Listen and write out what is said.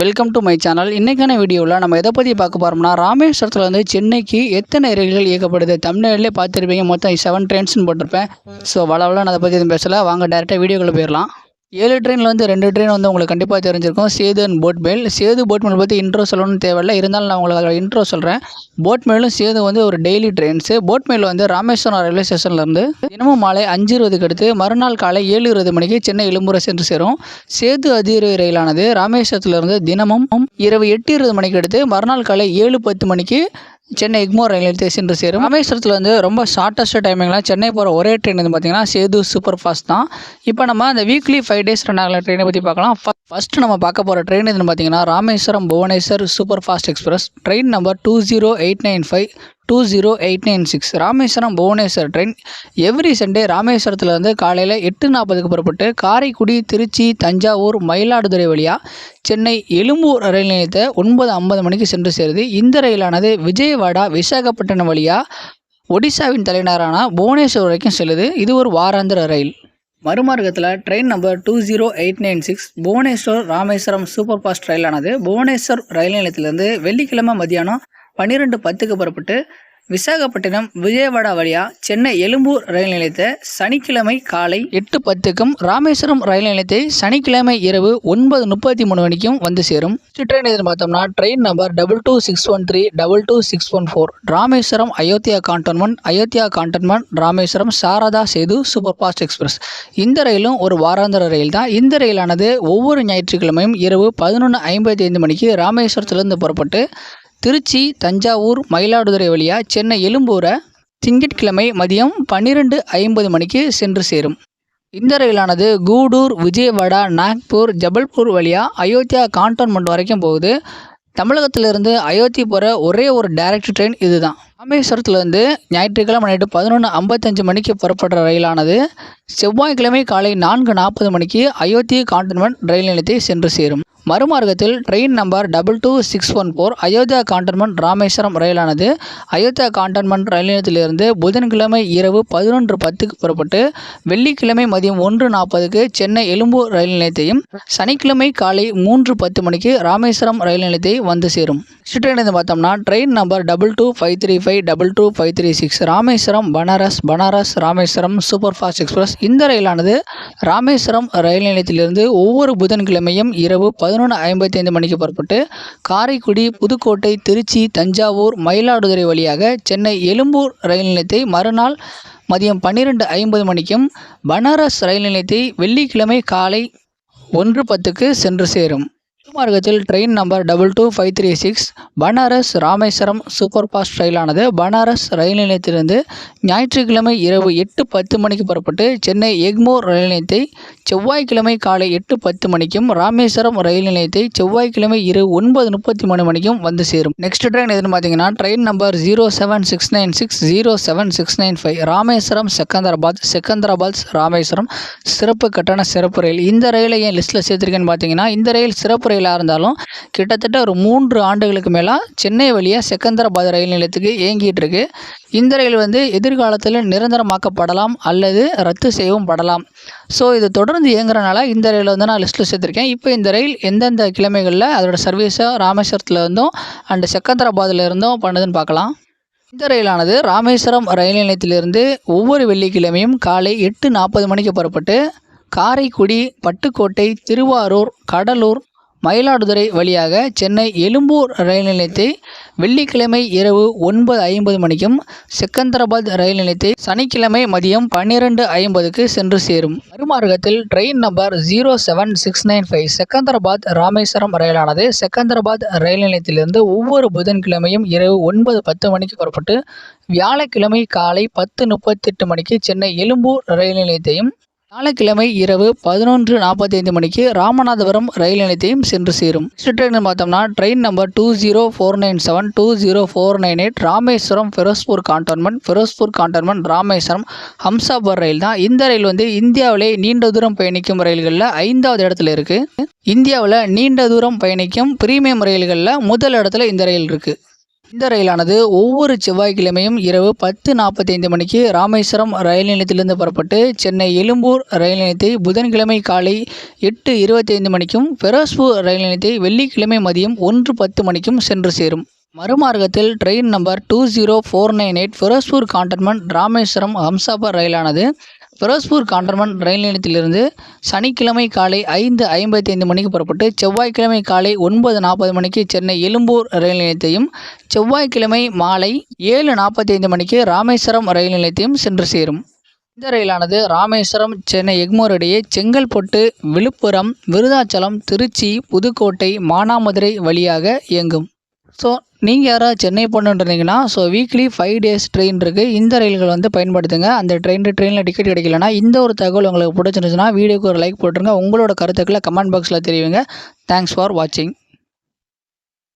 Welcome to my channel இன்றைக்கான வீடியோவில் நம்ம எதை பற்றி பார்க்க போகிறோம்னா ராமேஸ்வரத்தில் வந்து சென்னைக்கு எத்தனை ரயில்கள் இயக்கப்படுது? தமிழ்நாட்டிலே பார்த்துருப்பீங்க. மொத்தம் செவன் ட்ரெயின்ஸ்னு போட்டிருப்பேன். ஸோ வளவில் நான் அதை பற்றி எதுவும் பேசலை. வாங்க டேரெக்டாக வீடியோக்குள்ளே போயிடலாம் ஏழு ட்ரெயினில் வந்து ரெண்டு ட்ரெயின் வந்து உங்களுக்கு கண்டிப்பாக தெரிஞ்சிருக்கும். சேது அண்ட் போட் மேல் சேது போட் மேல் பற்றி இன்ட்ரோ சொல்லணும்னு தேவையில்லை. இருந்தாலும் நான் உங்களுக்கு அதில் இன்ட்ரோ சொல்கிறேன் போட் மேலும் சேது வந்து ஒரு டெய்லி ட்ரெயின்ஸு போட் மேல் வந்து ராமேஸ்வரம் ரயில்வே ஸ்டேஷன்லேருந்து தினமும் மாலை அஞ்சு இருபதுக்கு அடுத்து மறுநாள் காலை ஏழு இருபது மணிக்கு சென்னை எழும்பூரை சென்று சேரும். சேது அதிரவு ரயிலானது ராமேஸ்வரத்திலிருந்து தினமும் இரவு எட்டு இருபது மணிக்கு அடுத்து மறுநாள் காலை ஏழு பத்து மணிக்கு சென்னை எக்மோர் ரயில் ஸ்டேஷன் சேரும். ராமேஸ்வரத்தில் வந்து ரொம்ப ஷார்ட்டஸ்ட் டைமிங்லாம் சென்னை போகிற ஒரே ட்ரெயின் வந்து பார்த்திங்கன்னா சேது சூப்பர் ஃபாஸ்ட் தான். இப்போ நம்ம அந்த வீக்லி ஃபைவ் டேஸ் ரன் ஆகல ட்ரெயினை பற்றி பார்க்கலாம். ஃபஸ்ட்டு நம்ம பார்க்க போகிற ட்ரெயின் எதுன்னு பார்த்தீங்கன்னா Rameswaram Bhubaneswar super fast express train number two zero eight nine five two zero eight nine six Rameswaram Bhubaneswar train every Sunday ராமேஸ்வரத்துலேருந்து காலையில் எட்டு நாற்பதுக்கு புறப்பட்டு காரைக்குடி திருச்சி தஞ்சாவூர் மயிலாடுதுறை வழியாக சென்னை எழும்பூர் ரயில் நிலையத்தை ஒன்பது ஐம்பது மணிக்கு சென்று சேருது. இந்த ரயிலானது விஜயவாடா விசாகப்பட்டினம் வழியாக ஒடிசாவின் தலைநகரான புவனேஸ்வர் வரைக்கும் செல்லுது. இது ஒரு வாராந்திர ரயில். மறுமார்க்கத்தில் train number two zero eight nine six Bhubaneswar Rameswaram super fast ரயிலானது. Bhubaneswar ரயில் நிலையத்திலிருந்து வெள்ளிக்கிழமை மதியானம் பன்னிரெண்டு பத்துக்கு புறப்பட்டு விசாகப்பட்டினம் விஜயவாடா வழியாக சென்னை எழும்பூர் ரயில் நிலையத்தை சனிக்கிழமை காலை எட்டு பத்துக்கும் ராமேஸ்வரம் ரயில் நிலையத்தை சனிக்கிழமை இரவு ஒன்பது முப்பத்தி மூணு மணிக்கும் வந்து சேரும். ட்ரெயின் எதுன்னு பார்த்தோம்னா train number double two six one three double two six one four Rameswaram Ayodhya cantonment Ayodhya cantonment Rameswaram Sharada Sethu super fast express இந்த ரயிலும் ஒரு வாராந்திர ரயில் தான். இந்த ரயிலானது ஒவ்வொரு ஞாயிற்றுக்கிழமையும் இரவு பதினொன்று ஐம்பத்தி ஐந்து மணிக்கு ராமேஸ்வரத்திலிருந்து புறப்பட்டு திருச்சி தஞ்சாவூர் மயிலாடுதுறை வழியாக சென்னை எழும்பூரை திங்கட்கிழமை மதியம் பன்னிரெண்டு ஐம்பது மணிக்கு சென்று சேரும். இந்த ரயிலானது கூடூர் விஜயவாடா நாக்பூர் ஜபல்பூர் வழியாக அயோத்தியா கான்டோன்மெண்ட் வரைக்கும் போகுது. தமிழகத்திலிருந்து அயோத்தி போகிற ஒரே ஒரு டைரக்ட் ட்ரெயின் இதுதான். ராமேஸ்வரத்துலேருந்து ஞாயிற்றுக்கிழமை நைட்டு பதினொன்று ஐம்பத்தஞ்சு மணிக்கு புறப்படுற ரயிலானது செவ்வாய்க்கிழமை காலை நான்கு நாற்பது மணிக்கு அயோத்தி கான்டோன்மெண்ட் ரயில் நிலையத்தை சென்று சேரும். மறுமார்க்கத்தில் train number double two six one four Ayodhya cantonment Rameswaram ரயிலானது. Ayodhya cantonment ரயில் நிலையத்திலிருந்து புதன்கிழமை இரவு பதினொன்று பத்துக்கு புறப்பட்டு வெள்ளிக்கிழமை மதியம் ஒன்று நாற்பதுக்கு சென்னை எழும்பூர் ரயில் நிலையத்தையும் சனிக்கிழமை காலை மூன்று பத்து மணிக்கு ராமேஸ்வரம் ரயில் நிலையத்தை வந்து சேரும். சுற்றிலிருந்து பார்த்தோம்னா train number double two five three five double two five three six Rameswaram Banaras Banaras Rameswaram super fast express இந்த ரயிலானது ராமேஸ்வரம் ரயில் நிலையத்திலிருந்து ஒவ்வொரு புதன்கிழமையும் இரவு பதினொன்று ஐம்பத்தி ஐந்து மணிக்கு புறப்பட்டு காரைக்குடி புதுக்கோட்டை திருச்சி தஞ்சாவூர் மயிலாடுதுறை வழியாக சென்னை எழும்பூர் ரயில் நிலையத்தை மறுநாள் மதியம் பன்னிரெண்டு ஐம்பது மணிக்கும் பனாரஸ் ரயில் நிலையத்தை வெள்ளிக்கிழமை காலை ஒன்று பத்துக்கு சென்று சேரும். மார்க்கத்தில் train number double two five three six Banaras Rameswaram super fast ரயிலானது. Banaras ரயில் நிலையத்திலிருந்து ஞாயிற்றுக்கிழமை இரவு எட்டு பத்து மணிக்கு புறப்பட்டு சென்னை எக்மோர் ரயில் நிலையத்தை செவ்வாய்க்கிழமை காலை எட்டு பத்து மணிக்கும் ராமேஸ்வரம் ரயில் நிலையத்தை செவ்வாய்க்கிழமை இரவு ஒன்பது முப்பத்தி மூணு மணிக்கும் வந்து சேரும். நெக்ஸ்ட் ட்ரெயின் எதுன்னு பார்த்தீங்கன்னா train number zero seven six nine six zero seven six nine five Rameswaram Secunderabad Secunderabad Rameswaram சிறப்பு கட்டண சிறப்பு ரயில். இந்த ரயிலை ஏன் லிஸ்ட்டில் சேர்த்துருக்கேன்னு பார்த்தீங்கன்னா இந்த ரயில் சிறப்பு ரயில் ரயிலாக இருந்தாலும் கிட்டத்தட்ட ஒரு மூன்று ஆண்டுகளுக்கு மேலே சென்னை வழியாக செகந்தராபாத் ரயில் நிலையத்துக்கு இயங்கிட்டு இருக்கு. இந்த ரயில் வந்து எதிர்காலத்தில் நிரந்தரமாக்கப்படலாம் அல்லது ரத்து செய்யவும் படலாம். ஸோ இது தொடர்ந்து இயங்குறனால இந்த ரயில் வந்து நான் லிஸ்ட்டில் சேர்த்துருக்கேன். இப்போ இந்த ரயில் எந்தெந்த கிழமைகளில் அதோட சர்வீஸை ராமேஸ்வரத்தில் இருந்தும் அண்டு செகந்தராபாத்தில் இருந்தும் பண்ணுதுன்னு பார்க்கலாம். இந்த ரயிலானது ராமேஸ்வரம் ரயில் நிலையத்திலிருந்து ஒவ்வொரு வெள்ளிக்கிழமையும் காலை எட்டு நாற்பது மணிக்கு புறப்பட்டு காரைக்குடி பட்டுக்கோட்டை திருவாரூர் கடலூர் மயிலாடுதுறை வழியாக சென்னை எழும்பூர் ரயில் நிலையத்தை வெள்ளிக்கிழமை இரவு ஒன்பது ஐம்பது மணிக்கும் செகந்தராபாத் ரயில் நிலையத்தை சனிக்கிழமை மதியம் பன்னிரெண்டு ஐம்பதுக்கு சென்று சேரும். மறுமார்க்கத்தில் train number zero seven six nine five Secunderabad Rameswaram ரயிலானது Secunderabad ரயில் நிலையத்திலிருந்து ஒவ்வொரு புதன்கிழமையும் இரவு ஒன்பது பத்து மணிக்கு புறப்பட்டு வியாழக்கிழமை காலை பத்து முப்பத்தெட்டு மணிக்கு சென்னை எழும்பூர் ரயில் நிலையத்தையும் வியாழக்கிழமை இரவு பதினொன்று நாற்பத்தைந்து மணிக்கு ராமநாதபுரம் ரயில் நிலையத்தையும் சென்று சேரும். நெக்ஸ்ட் ட்ரெயின் பார்த்தோம்னா train number two zero four nine seven two zero four nine eight Rameswaram Firozpur cantonment Firozpur cantonment Rameswaram Humsafar ரயில் தான். இந்த ரயில் வந்து இந்தியாவிலே நீண்ட தூரம் பயணிக்கும் ரயில்களில் ஐந்தாவது இடத்துல இருக்குது இந்தியாவில் நீண்ட தூரம் பயணிக்கும் பிரீமியம் ரயில்களில் முதல் இடத்துல இந்த ரயில் இருக்குது இந்த ரயிலானது ஒவ்வொரு செவ்வாய்க்கிழமையும் இரவு பத்து நாற்பத்தைந்து மணிக்கு ராமேஸ்வரம் ரயில் நிலையத்திலிருந்து புறப்பட்டு சென்னை எழும்பூர் ரயில் நிலையத்தை புதன்கிழமை காலை எட்டு இருபத்தைந்து மணிக்கும் ஃபெரோஸ்பூர் ரயில் நிலையத்தை வெள்ளிக்கிழமை மதியம் ஒன்று பத்து மணிக்கும் சென்று சேரும். மறுமார்க்கத்தில் train number two zero four nine eight Firozpur cantonment Rameswaram Humsafar ரயிலானது Ferozepur காண்டர்மன் ரயில் நிலையத்திலிருந்து சனிக்கிழமை காலை ஐந்து ஐம்பத்தைந்து மணிக்கு புறப்பட்டு செவ்வாய்க்கிழமை காலை ஒன்பது நாற்பது மணிக்கு சென்னை எழும்பூர் ரயில் நிலையத்தையும் செவ்வாய்க்கிழமை மாலை ஏழு நாற்பத்தைந்து மணிக்கு ராமேஸ்வரம் ரயில் நிலையத்தையும் சென்று சேரும். இந்த ரயிலானது ராமேஸ்வரம் சென்னை எக்மோர் இடையே செங்கல்பட்டு விழுப்புரம் விருதாச்சலம் திருச்சி புதுக்கோட்டை மானாமதுரை வழியாக இயங்கும். ஸோ நீங்கள் யாராவது Chennai போகணுன்றீங்கன்னா so weekly five days train இருக்குது இந்த ரயில்கள் வந்து பயன்படுத்துங்க. அந்த ட்ரெயின் ட்ரெயினில் டிக்கெட் கிடைக்கலனா இந்த ஒரு தகவல் உங்களுக்கு பிடிச்சிருந்துச்சுன்னா வீடியோக்கு ஒரு லைக் போட்டுருங்க. உங்களோட கருத்துக்களை கமெண்ட் பாக்ஸில் தெரிவிங்க. தேங்க்ஸ் ஃபார் வாட்சிங்